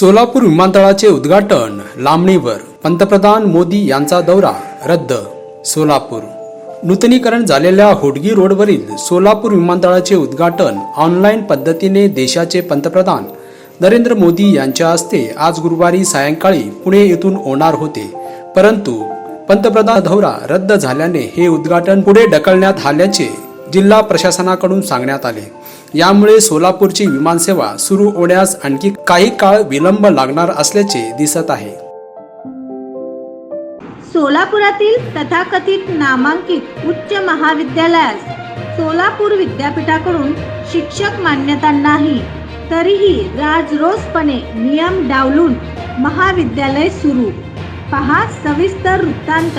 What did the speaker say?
सोलापूर विमानतळाचे उद्घाटन लांबणीवर पंतप्रधान मोदी यांचा दौरा रद्द सोलापूर. नूतनीकरण झालेल्या होडगी रोडवरील सोलापूर विमानतळाचे उद्घाटन ऑनलाईन पद्धतीने देशाचे पंतप्रधान नरेंद्र मोदी यांच्या हस्ते आज गुरुवारी सायंकाळी पुणे येथून होणार होते. परंतु पंतप्रधान दौरा रद्द झाल्याने हे उद्घाटन पुढे ढकलण्यात आल्याचे जिल्हा प्रशासनाकडून सांगण्यात आले. यामुळे सोलापूरची विमानसेवा सुरू होण्यास आणखी काही काळ विलंब लागणार असल्याचे दिसत आहे. सोलापुरातील तथाकथित नामांकित उच्च महाविद्यालयास सोलापूर विद्यापीठाकडून शिक्षक मान्यता नाही तरीही राजरोसपणे नियम डावलून महाविद्यालय सुरू. पहा सविस्तर वृत्तांत.